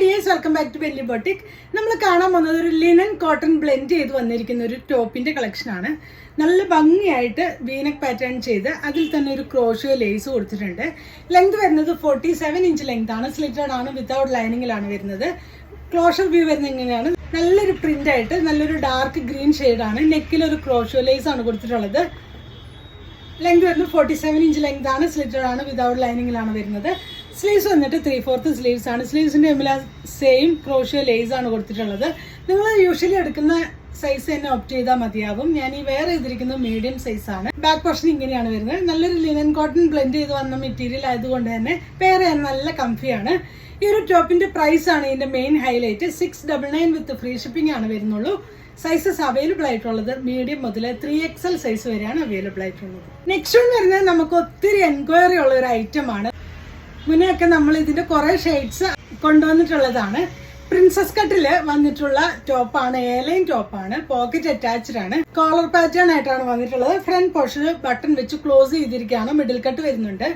Dears welcome back to Velli boutique നമ്മൾ കാണാൻ പോകുന്നത് ഒരു ലിനൻ കോട്ടൺ ബ്ലെൻഡ് ചെയ്ത് വന്നിരിക്കുന്ന ഒരു ടോപ്പിന്റെ കളക്ഷനാണ് നല്ല ഭംഗിയായിട്ട് വീനക് പാറ്റേൺ ചെയ്ത് അതിൽ തന്നെ ഒരു ക്രോഷോ ലേസ് കൊടുത്തിട്ടുണ്ട്. ലെങ്ത് വരുന്നത് ഫോർട്ടി സെവൻ ഇഞ്ച് ലെങ്ത് ആണ്. സ്ലിറ്റഡ് ആണ് വിത്തൗട്ട് ലൈനിങ്ങിലാണ് വരുന്നത്. ക്ലോഷർ വ്യൂ വരുന്ന ഇങ്ങനെയാണ്. നല്ലൊരു പ്രിന്റ് ആയിട്ട് നല്ലൊരു ഡാർക്ക് ഗ്രീൻ ആണ്. നെക്കിൽ ഒരു ക്രോഷോ ലേസ് ആണ് കൊടുത്തിട്ടുള്ളത്. ലെങ്ത് വരുന്നത് ഫോർട്ടി സെവൻ ഇഞ്ച് ലെങ്ത് ആണ്. സ്ലിറ്റഡ് ആണ് വിതൗട്ട് ലൈനിങ്ങിലാണ് വരുന്നത്. സ്ലീവ്സ് വന്നിട്ട് ത്രീ ഫോർത്ത് സ്ലീവ്സ് ആണ്. സ്ലീവ്സിന്റെ മുമ്പിൽ സെയിം ക്രോഷ്യോ ലേസ് ആണ് കൊടുത്തിട്ടുള്ളത്. നിങ്ങൾ യൂഷ്വലി എടുക്കുന്ന സൈസ് തന്നെ ഓപ്റ്റ് ചെയ്താൽ മതിയാവും. ഞാൻ ഈ വേറെ ചെയ്തിരിക്കുന്നത് മീഡിയം സൈസ് ആണ്. ബാക്ക് പോർഷൻ ഇങ്ങനെയാണ് വരുന്നത്. നല്ലൊരു ലിനൻ കോട്ടൺ ബ്ലെൻഡ് ചെയ്ത് വന്ന മെറ്റീരിയൽ ആയതുകൊണ്ട് തന്നെ വേറെ നല്ല കംഫിയാണ് ഈ ഒരു ടോപ്പിന്റെ പ്രൈസ് ആണ് ഇതിന്റെ main highlight six double nine with free shipping ആണ് വരുന്നുള്ളൂ. സൈസസ് അവൈലബിൾ ആയിട്ടുള്ളത് മീഡിയം മുതൽ ത്രീ എക്സൽ സൈസ് വരെയാണ് അവൈലബിൾ ആയിട്ടുള്ളത്. നെക്സ്റ്റ് വരുന്നത് നമുക്ക് ഒത്തിരി എൻക്വയറി ഉള്ള ഒരു ഐറ്റം ആണ്. മുന്നേ ഒക്കെ നമ്മൾ ഇതിന്റെ കുറെ ഷെയ്ഡ്സ് കൊണ്ടുവന്നിട്ടുള്ളതാണ്. പ്രിൻസസ് കട്ടിൽ വന്നിട്ടുള്ള ടോപ്പാണ് ഏലൈൻ ടോപ്പാണ് പോക്കറ്റ് അറ്റാച്ച്ഡ് ആണ്. കോളർ പാറ്റേൺ ആയിട്ടാണ് വന്നിട്ടുള്ളത്. ഫ്രണ്ട് പോർഷൻ ബട്ടൺ വെച്ച് ക്ലോസ് ചെയ്തിരിക്കുകയാണ്. മിഡിൽ കട്ട് വരുന്നുണ്ട്.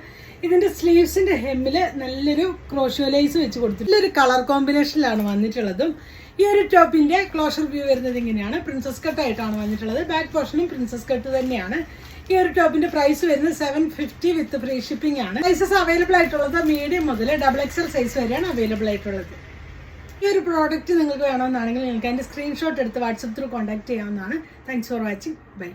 ഇതിന്റെ സ്ലീവ്സിന്റെ ഹെമ്മിൽ നല്ലൊരു ക്രോഷ്യോലൈസ് വെച്ച് കൊടുത്തിട്ടുള്ള ഒരു കളർ കോമ്പിനേഷനിലാണ് വന്നിട്ടുള്ളതും. ഈ ഒരു ടോപ്പിന്റെ ക്ലോഷർ വ്യൂ വരുന്നത് ഇങ്ങനെയാണ്. പ്രിൻസസ് കട്ട് ആയിട്ടാണ് വന്നിട്ടുള്ളത്. ബാക്ക് പോർഷനും പ്രിൻസസ് കട്ട് തന്നെയാണ്. ഈ ഒരു ടോപ്പിന്റെ പ്രൈസ് വരുന്നത് seven fifty with free shipping ആണ്. സൈസസ് അവൈലബിൾ ആയിട്ടുള്ളത് മീഡിയം മുതൽ ഡബിൾ എക്സൽ സൈസ് വരെയാണ് അവൈലബിൾ ആയിട്ടുള്ളത്. ഈ ഒരു പ്രോഡക്റ്റ് നിങ്ങൾക്ക് വേണമെന്നാണെങ്കിൽ നിങ്ങൾക്ക് അതിന്റെ സ്ക്രീൻഷോട്ട് എടുത്ത് വാട്സപ്പ് ത്രൂ കോൺടാക്ട് ചെയ്യാവുന്നതാണ്. Thanks for watching bye